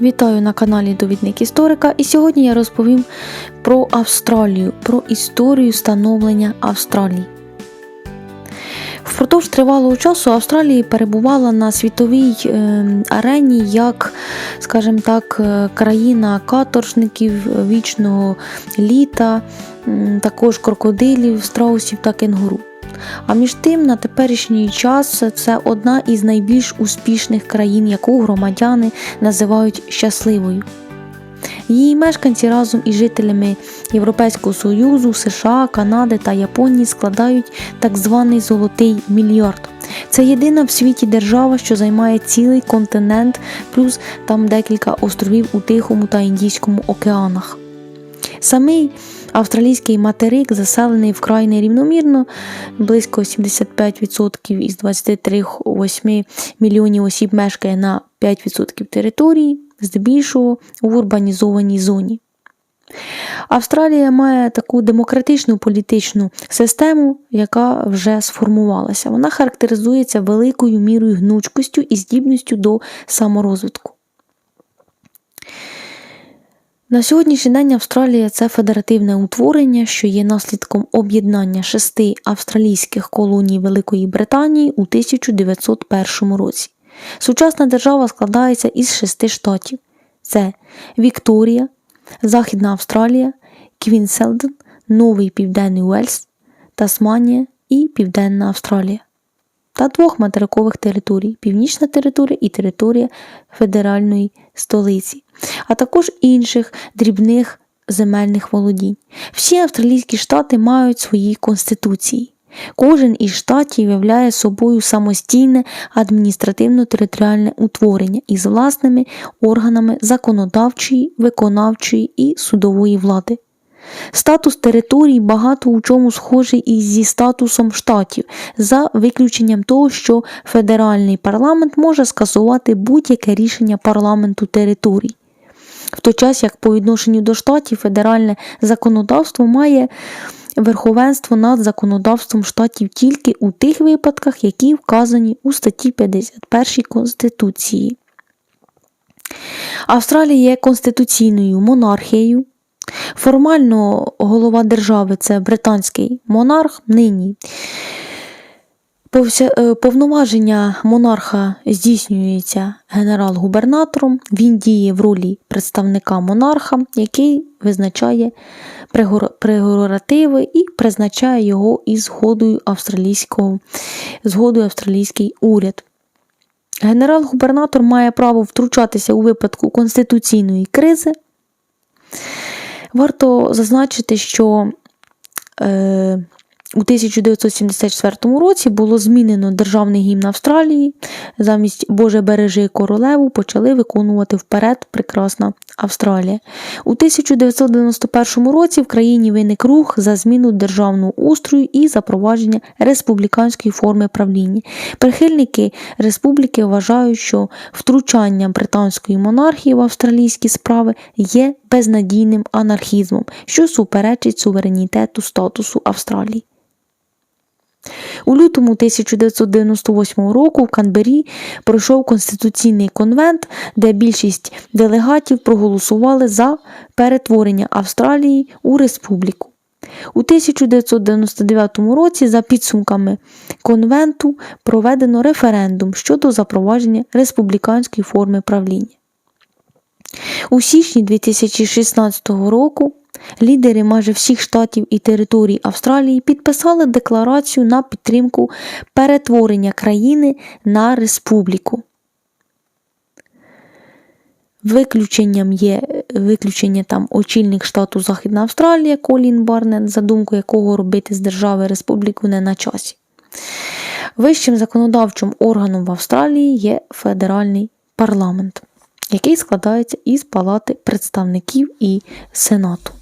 Вітаю на каналі Довідник Історика, і сьогодні я розповім про Австралію, про історію становлення Австралії. Впродовж тривалого часу Австралія перебувала на світовій е, арені як, скажімо так, е, країна каторжників, вічного літа, також крокодилів, страусів та кенгуру. А між тим, на теперішній час це одна із найбільш успішних країн, яку громадяни називають щасливою. Її мешканці разом із жителями Європейського Союзу, США, Канади та Японії складають так званий золотий мільярд. Це єдина в світі держава, що займає цілий континент, плюс там декілька островів у Тихому та Індійському океанах. Самий австралійський материк заселений вкрай нерівномірно, близько 75% із 23,8 мільйонів осіб мешкає на 5% території, здебільшого в урбанізованій зоні. Австралія має таку демократичну політичну систему, яка вже сформувалася. Вона характеризується великою мірою гнучкостю і здібністю до саморозвитку. На сьогоднішній день Австралія це федеративне утворення, що є наслідком об'єднання шести австралійських колоній Великої Британії у 1901 році. Сучасна держава складається із шести штатів: це Вікторія, Західна Австралія, Квінселден, Новий Південний Уельс, Тасманія і Південна Австралія. Та двох материкових територій Північна територія і територія федеральної столиці, а також інших дрібних земельних володінь. Всі австралійські штати мають свої конституції. Кожен із штатів являє собою самостійне адміністративно-територіальне утворення із власними органами законодавчої, виконавчої і судової влади. Статус територій багато у чому схожий із зі статусом штатів, за виключенням того, що федеральний парламент може скасувати будь-яке рішення парламенту територій. В той час, як по відношенню до штатів федеральне законодавство має верховенство над законодавством штатів тільки у тих випадках, які вказані у статті 51 Конституції. Австралія є конституційною монархією. Формально голова держави це британський монарх нині. Е, Повноваження монарха здійснюється генерал-губернатором. Він діє в ролі представника монарха, який визначає прегор- прерогативи і призначає його із згодою австралійського згодою австралійський уряд. Генерал-губернатор має право втручатися у випадку конституційної кризи. Варто зазначити, що е, у 1974 році було змінено державний гімн Австралії. Замість Боже бережи королеву почали виконувати вперед прекрасна Австралія. У 1991 році в країні виник рух за зміну державного устрою і запровадження республіканської форми правління. Прихильники республіки вважають, що втручання британської монархії в австралійські справи є безнадійним анархізмом, що суперечить суверенітету статусу Австралії. У лютому 1998 року в Канбері пройшов Конституційний конвент, де більшість делегатів проголосували за перетворення Австралії у республіку. У 1999 році, за підсумками конвенту, проведено референдум щодо запровадження республіканської форми правління. У січні 2016 року лідери майже всіх штатів і територій Австралії підписали декларацію на підтримку перетворення країни на республіку. Виключенням є виключення там очільник штату Західна Австралія Колін Барнет, за думкою якого робити з держави республіку не на часі. Вищим законодавчим органом в Австралії є федеральний парламент, який складається із палати представників і сенату.